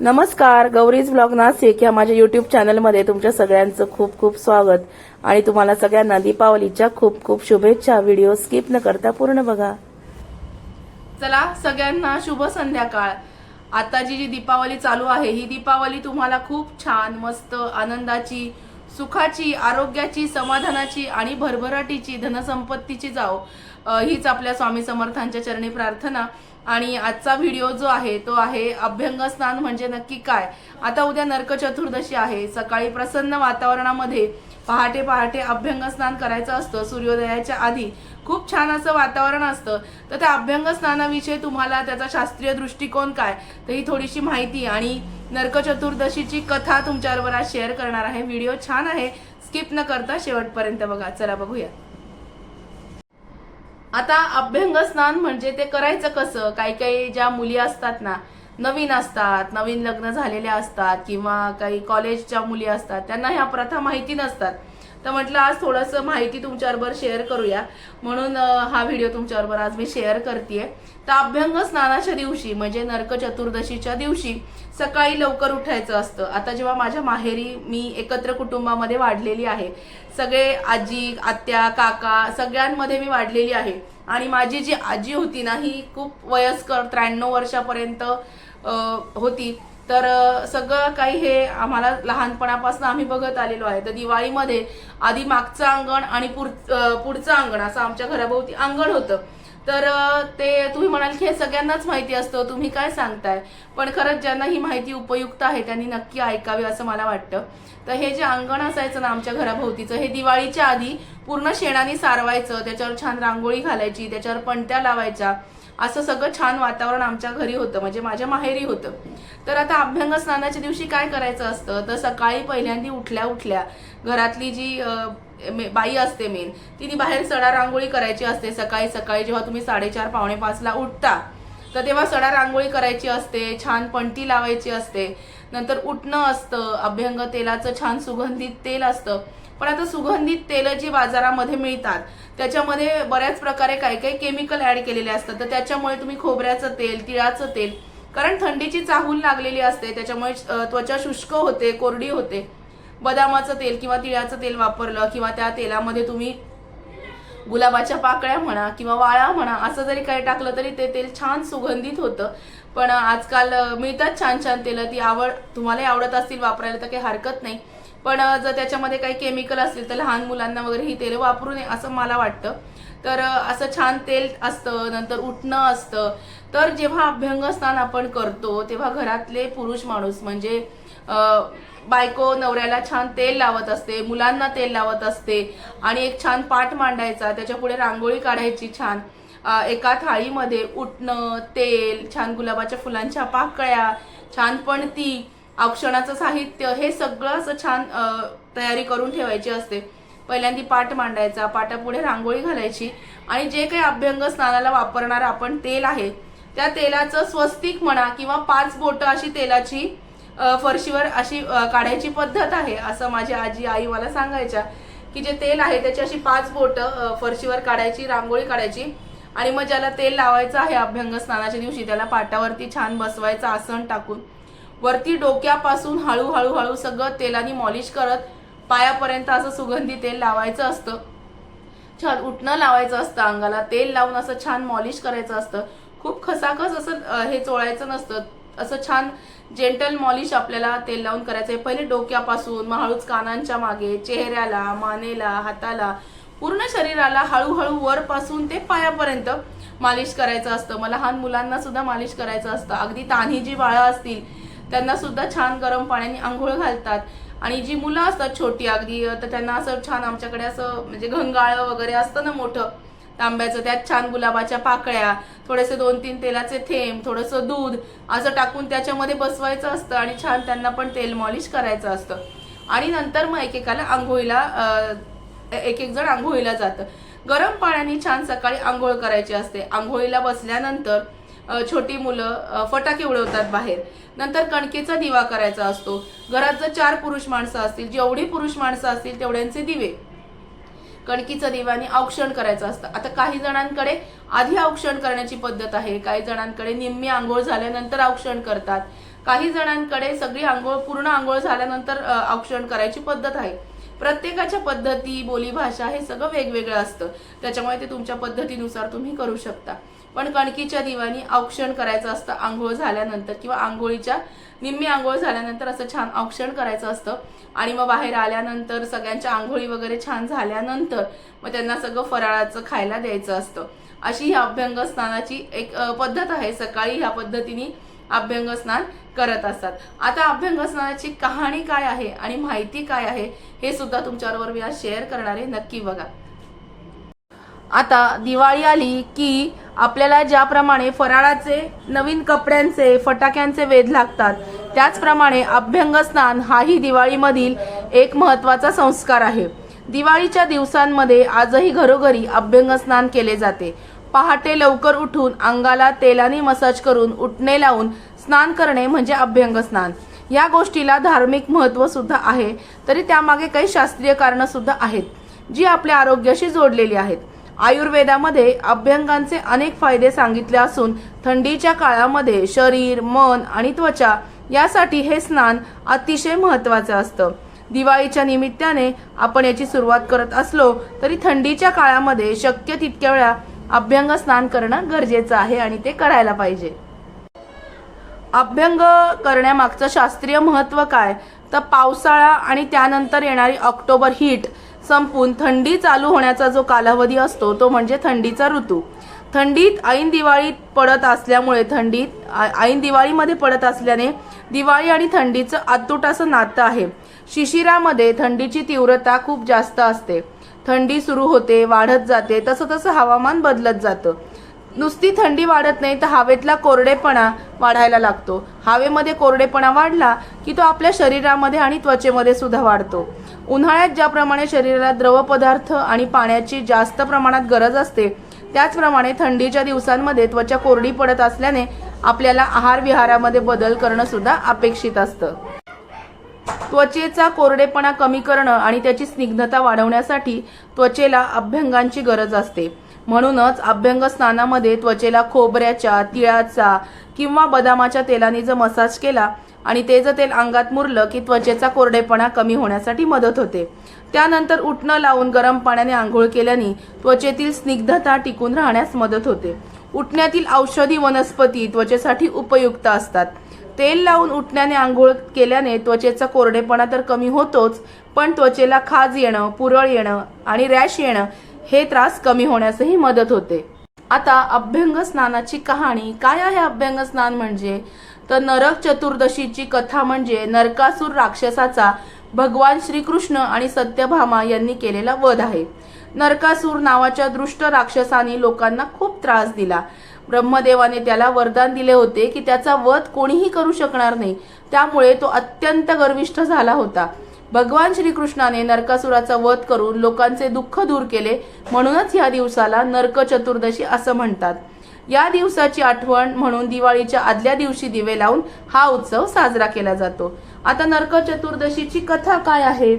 नमस्कार गौरीज ब्लॉग नाशिक या माझ्या युट्यूब चॅनलमध्ये तुमच्या सगळ्यांचं खूप खूप स्वागत. आणि तुम्हाला सगळ्यांना दीपावलीच्या खूप खूप शुभेच्छा. व्हिडिओ स्किप न करता पूर्ण बघा. चला सगळ्यांना शुभ संध्याकाळ. आता जी जी दीपावली चालू आहे ही दीपावली तुम्हाला खूप छान मस्त आनंदाची सुखाची आरोग्याची समाधानाची आणि भरभराटीची धनसंपत्तीची जाओ हीच आपल्या स्वामी समर्थांच्या चरणी प्रार्थना. आणि आजचा व्हिडिओ जो आहे तो आहे अभ्यंग स्नान म्हणजे नक्की काय? आता उद्या नरक चतुर्दशी आहे. सकाळी प्रसन्न वातावरणामध्ये पहाटे पहाटे अभ्यंगस्नान करायचं असतं. सूर्योदयाच्या आधी खूप छान असं वातावरण असतं. तर त्या अभ्यंग स्नानाविषयी तुम्हाला त्याचा शास्त्रीय दृष्टिकोन काय? तर ही थोडीशी माहिती आणि नरक चतुर्दशीची कथा तुमच्याबरोबर आज शेअर करणार आहे. व्हिडिओ छान आहे. स्किप न करता शेवटपर्यंत बघा. चला बघूया. आता अभ्यंगस्नान म्हणजे ते करायचं कसं? काही काही ज्या मुली असतात ना नवीन असतात नवीन लग्न झालेल्या असतात किंवा काही कॉलेजच्या मुली असतात त्यांना ह्या प्रथा माहिती नसतात. तर म्हटलं आज थोडंसं माहिती तुमच्याबरोबर शेअर करूया. म्हणून हा व्हिडिओ तुमच्याबरोबर आज मी शेअर करते तर अभ्यंग स्नानाच्या दिवशी म्हणजे नरक चतुर्दशीच्या दिवशी सकाळी लवकर उठायचं असतं. आता जेव्हा माझ्या माहेरी मी एकत्र कुटुंबामध्ये वाढलेली आहे सगळे आजी आत्या काका सगळ्यांमध्ये मी वाढलेली आहे. आणि माझी जी आजी होती ना ही खूप वयस्कर त्र्याण्णव वर्षापर्यंत होती. तर सगळं काही हे आम्हाला लहानपणापासून आम्ही बघत आलेलो आहे. तर दिवाळीमध्ये आधी मागचं अंगण आणि पुढ- पुढचं अंगण असं आमच्या घराभोवती अंगण होतं. तर ते तुम्ही म्हणाल की हे सगळ्यांनाच माहिती असतं. तुम्ही काय सांगताय? पण खरंच ज्यांना ही माहिती उपयुक्त आहे त्यांनी नक्की ऐकावी असं मला वाटतं. तर हे जे अंगण असायचं ना आमच्या घराभोवतीचं हे दिवाळीच्या आधी पूर्ण शेणाने सारवायचं त्याच्यावर छान रांगोळी घालायची त्याच्यावर पणत्या लावायच्या. असं सगळं छान वातावरण आमच्या घरी होतं म्हणजे माझ्या माहेरी होतं. तर आता अभ्यंग स्नानाच्या दिवशी काय करायचं असतं? तर सकाळी पहिल्यांदी उठल्या उठल्या घरातली जी मे- बाई असते मेन तिने बाहेर सडा रांगोळी करायची असते सकाळी सकाळी. जेव्हा तुम्ही साडेचार पावणे पाचला उठता तर तेव्हा सडा रांगोळी करायची असते छान पणती लावायची असते. नंतर उठणं असतं अभ्यंग तेलाचं छान सुगंधित तेल असतं. पण आता सुगंधित तेलं जी बाजारामध्ये मिळतात त्याच्यामध्ये बऱ्याच प्रकारे काही काही केमिकल ऍड केलेले असतात. तर त्याच्यामुळे तुम्ही खोबऱ्याचं तेल तिळाचं तेल कारण थंडीची चाहूल लागलेली असते त्याच्यामुळे त्वचा शुष्क होते कोरडी होते. बदामाचं तेल किंवा तिळाचं तेल वापरलं किंवा त्या तेलामध्ये तुम्ही गुलाबाच्या पाकळ्या म्हणा किंवा वाळा म्हणा असं जरी काही टाकलं तरी ते तेल छान सुगंधित होतं. पण आजकाल मिळतात छान छान तेलं ती आवड तुम्हालाही आवडत असतील वापरायला तर काही हरकत नाही. पण जर त्याच्यामध्ये काही केमिकल असतील तर लहान मुलांना वगैरे ही तेलं वापरू नये असं मला वाटतं. तर असं छान तेल असतं नंतर उठणं असतं. तर जेव्हा अभ्यंग स्नान आपण करतो तेव्हा घरातले पुरुष माणूस म्हणजे बायको नवऱ्याला छान तेल लावत असते मुलांना तेल लावत असते आणि एक छान पाठ मांडायचा त्याच्या पुढे रांगोळी काढायची छान. एका थाळीमध्ये उठणं तेल छान गुलाबाच्या फुलांच्या पाकळ्या छान पणती औक्षणाचं साहित्य हे सगळं असं छान तयारी करून ठेवायची असते. पहिल्यांदी पाट मांडायचा पाटापुढे रांगोळी घालायची आणि जे काही अभ्यंग स्नानाला वापरणार आपण तेल आहे. त्या तेलाचं स्वस्तिक म्हणा किंवा पाच बोटं अशी तेलाची फरशीवर अशी काढायची पद्धत आहे असं माझी आजी आई मला सांगायच्या. की जे तेल आहे त्याची अशी पाच बोटं फरशीवर काढायची रांगोळी काढायची आणि मग ज्याला तेल लावायचं आहे अभ्यंग स्नानाच्या दिवशी त्याला पाटावरती छान बसवायचं आसन टाकून. वरती डोक्यापासून हळूहळू हळू सगळं तेलाने मॉलिश करत पायापर्यंत असं सुगंधी तेल लावायचं असतं. छान उठणं लावायचं असतं अंगाला. तेल लावून असं छान मॉलिश करायचं असतं. खूप खसाखस असं हे चोळायचं नसतं. असं छान जेंटल मॉलिश आपल्याला तेल लावून करायचं आहे. पहिले डोक्यापासून मग हळूच कानांच्या मागे चेहऱ्याला मानेला हाताला पूर्ण शरीराला हळूहळू वरपासून ते पायापर्यंत मालिश करायचं असतं. मग लहान मुलांना सुद्धा मालिश करायचं असतं. अगदी तान्ही जी बाळं असतील त्यांना सुद्धा छान गरम पाण्याने आंघोळ घालतात. आणि जी मुलं असतात छोटी अगदी तर त्यांना असं छान आमच्याकडे असं म्हणजे घंगाळ वगैरे असतं ना मोठं तांब्याचं त्यात छान गुलाबाच्या पाकळ्या थोडेसे दोन तीन तेलाचे थेंब थोडंसं दूध असं टाकून त्याच्यामध्ये बसवायचं असतं आणि छान त्यांना पण तेल मॉलिश करायचं असतं. आणि नंतर मग एकेकाला आंघोळीला एक एक जण आंघोळीला जातं. गरम पाण्याने छान सकाळी आंघोळ करायची असते. आंघोळीला बसल्यानंतर छोटी मुलं फटाके उडवतात बाहेर. नंतर कणकेचा दिवा करायचा असतो. घरात जर चार पुरुष माणसं असतील जेवढी पुरुष माणसं असतील तेवढ्यांचे दिवे. कणकीचं दिव्याने औक्षण करायचं असतं. आता काही जणांकडे आधी औक्षण करण्याची पद्धत आहे. काही जणांकडे निम्मी आंघोळ झाल्यानंतर औक्षण करतात. काही जणांकडे सगळी आंघोळ पूर्ण आंघोळ झाल्यानंतर औक्षण करायची पद्धत आहे. प्रत्येकाच्या पद्धती बोलीभाषा हे सगळं वेगवेगळं असतं. त्याच्यामुळे ते तुमच्या पद्धतीनुसार तुम्ही करू शकता. पण कणकीच्या दिवाणी औक्षण करायचं असतं आंघोळ झाल्यानंतर किंवा आंघोळीच्या निम्मी आंघोळ झाल्यानंतर असं छान औक्षण करायचं असतं. आणि मग बाहेर आल्यानंतर सगळ्यांच्या आंघोळी वगैरे छान झाल्यानंतर मग त्यांना सगळं फराळाचं खायला द्यायचं असतं. अशी ही अभ्यंग स्नानाची एक पद्धत आहे. सकाळी ह्या पद्धतीने अभ्यंग स्नान करत असतात. आता अभ्यंग स्नानाची कहाणी काय आहे आणि माहिती काय आहे हे सुद्धा तुमच्याबरोबर मी आज शेअर करणार आहे. नक्की बघा. आता दिवाळी आली की आपल्याला ज्याप्रमाणे फराळाचे नवीन कपड्यांचे फटाक्यांचे वेध लागतात त्याचप्रमाणे अभ्यंग स्नान हाही दिवाळीमधील एक महत्त्वाचा संस्कार आहे. दिवाळीच्या दिवसांमध्ये आजही घरोघरी अभ्यंग स्नान केले जाते. पहाटे लवकर उठून अंगाला तेलाने मसाज करून उठणे लावून स्नान करणे म्हणजे अभ्यंग स्नान. या गोष्टीला धार्मिक महत्त्व सुद्धा आहे तरी त्यामागे काही शास्त्रीय कारणं सुद्धा आहेत जी आपल्या आरोग्याशी जोडलेली आहेत. आयुर्वेदामध्ये अभ्यंगांचे अनेक फायदे सांगितले असून थंडीच्या काळामध्ये शरीर मन आणि त्वचा यासाठी हे स्नान अतिशय महत्त्वाचं असतं. दिवाळीच्या निमित्ताने आपण याची सुरुवात करत असलो तरी थंडीच्या काळामध्ये शक्य तितक्या वेळा अभ्यंग स्नान करणं गरजेचं आहे आणि ते करायला पाहिजे. अभ्यंग करण्यामागचं शास्त्रीय महत्त्व काय? तर पावसाळा आणि त्यानंतर येणारी ऑक्टोबर हीट संपून थंडी चालू होण्याचा जो कालावधी असतो तो म्हणजे थंडीचा ऋतू. थंडीत ऐन दिवाळीत पडत असल्यामुळे थंडीत ऐन दिवाळीमध्ये पडत असल्याने दिवाळी आणि थंडीचं अतूट असं नातं आहे. शिशिरामध्ये थंडीची तीव्रता खूप जास्त असते. थंडी सुरू होते वाढत जाते तसं तसं हवामान बदलत जातं. नुसती थंडी वाढत नाही तर हवेतला कोरडेपणा वाढायला लागतो. हवेमध्ये कोरडेपणा वाढला की तो आपल्या शरीरामध्ये आणि त्वचेमध्ये सुद्धा वाढतो. उन्हाळ्यात ज्याप्रमाणे शरीराला द्रव पदार्थ आणि पाण्याची जास्त प्रमाणात गरज असते त्याचप्रमाणे थंडीच्या दिवसांमध्ये त्वचा कोरडी पडत असल्याने आपल्याला आहार विहारामध्ये बदल करणं सुद्धा अपेक्षित असतं. त्वचेचा कोरडेपणा कमी करणं आणि त्याची स्निग्धता वाढवण्यासाठी त्वचेला अभ्यंगांची गरज असते. म्हणूनच अभ्यंग स्नानामध्ये त्वचेला खोबऱ्याच्या तिळाचा किंवा बदामाच्या तेलाने जर मसाज केला आणि ते जर तेल अंगात मुरलं की त्वचेचा कोरडेपणा कमी होण्यासाठी मदत होते. त्यानंतर उठणं लावून गरम पाण्याने आंघोळ केल्याने त्वचेतील स्निग्धता टिकून राहण्यास मदत होते. उठण्यातील औषधी वनस्पती त्वचेसाठी उपयुक्त असतात. तेल लावून उठण्याने आंघोळ केल्याने त्वचेचा कोरडेपणा तर कमी होतोच पण त्वचेला खाज येणं पुरळ येणं आणि रॅश येणं हे त्रास कमी होण्यासही मदत होते. आता अभ्यंग स्नानाची कहाणी काय आहे अभ्यंग स्नान म्हणजे? तर नरक चतुर्दशीची कथा म्हणजे नरकासूर राक्षसाचा भगवान श्रीकृष्ण आणि सत्यभामा यांनी केलेला वध आहे. नरकासूर नावाच्या दृष्ट राक्षसाने लोकांना खूप त्रास दिला. ब्रह्मदेवाने त्याला वरदान दिले होते की त्याचा वध कोणीही करू शकणार नाही. त्यामुळे तो अत्यंत गर्विष्ठ झाला होता. भगवान श्रीकृष्णाने नरकासुराचा वध करून लोकांचे दुःख दूर केले. म्हणूनच या दिवसाला नरक चतुर्दशी असं म्हणतात. या दिवसाची आठवण म्हणून दिवाळीच्या आदल्या दिवशी दिवे लावून हा उत्सव साजरा केला जातो. आता नरक चतुर्दशीची कथा काय आहे?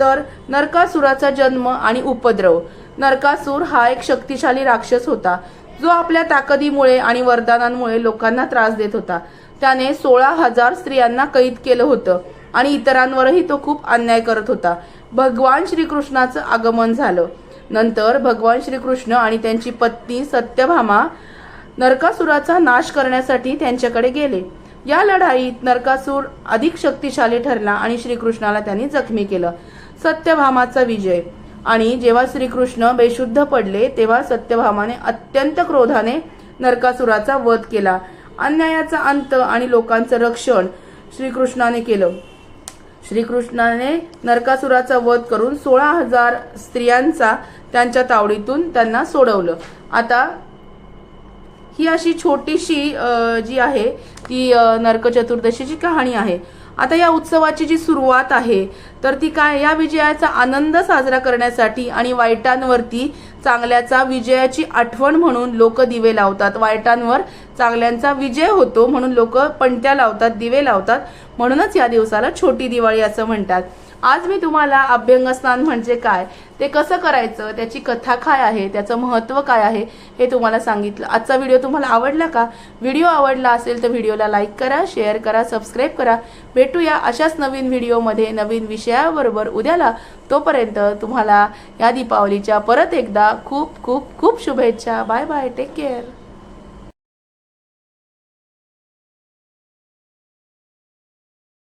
तर नरकासुराचा जन्म आणि उपद्रव. नरकासूर हा एक शक्तिशाली राक्षस होता. जो आपल्या ताकदीमुळे आणि वरदानांमुळे लोकांना त्रास देत होता. त्याने सोळा हजार स्त्रियांना कैद केलं होतं आणि इतरांवरही तो खूप अन्याय करत होता. भगवान श्रीकृष्णाचं आगमन झालं. नंतर भगवान श्रीकृष्ण आणि त्यांची पत्नी सत्यभामा नरकासुराचा नाश करण्यासाठी त्यांच्याकडे गेले. या लढाईत नरकासूर अधिक शक्तिशाली ठरला आणि श्रीकृष्णाला त्यांनी जखमी केलं. सत्यभामाचा विजय. आणि जेव्हा श्रीकृष्ण बेशुद्ध पडले तेव्हा सत्यभामाने अत्यंत क्रोधाने नरकासुराचा वध केला. अन्यायाचा अंत आणि लोकांचं रक्षण श्रीकृष्णाने केलं. श्रीकृष्णाने नरकासुराचा वध करून सोळा हजार स्त्रियांचा त्यांच्या तावडीतून त्यांना सोडवलं. आता ही अशी छोटीशी जी आहे ती नरक चतुर्दशीची कहाणी आहे. आता या उत्सवाची जी सुरुवात आहे तर ती काय? या विजयाचा आनंद साजरा करण्यासाठी आणि वाईटांवरती चांगल्याचा विजयाची आठवण म्हणून लोक दिवे लावतात. वाईटांवर चांगल्यांचा विजय होतो म्हणून लोक पणत्या लावतात दिवे लावतात. म्हणूनच या दिवसाला छोटी दिवाळी असं म्हणतात. आज मी तुम्हाला अभ्यंग स्नान म्हणजे काय ते कसं करायचं त्याची कथा काय आहे त्याचं महत्त्व काय आहे हे तुम्हाला सांगितलं. आजचा व्हिडिओ तुम्हाला आवडला का? व्हिडिओ आवडला असेल तर व्हिडिओला लाईक करा शेअर करा सबस्क्राईब करा. भेटूया अशाच नवीन व्हिडिओमध्ये नवीन विषयाबरोबर. उद्याला तोपर्यंत तुम्हाला या दीपावलीच्या परत एकदा खूप खूप खूप शुभेच्छा. Bye bye. Take care.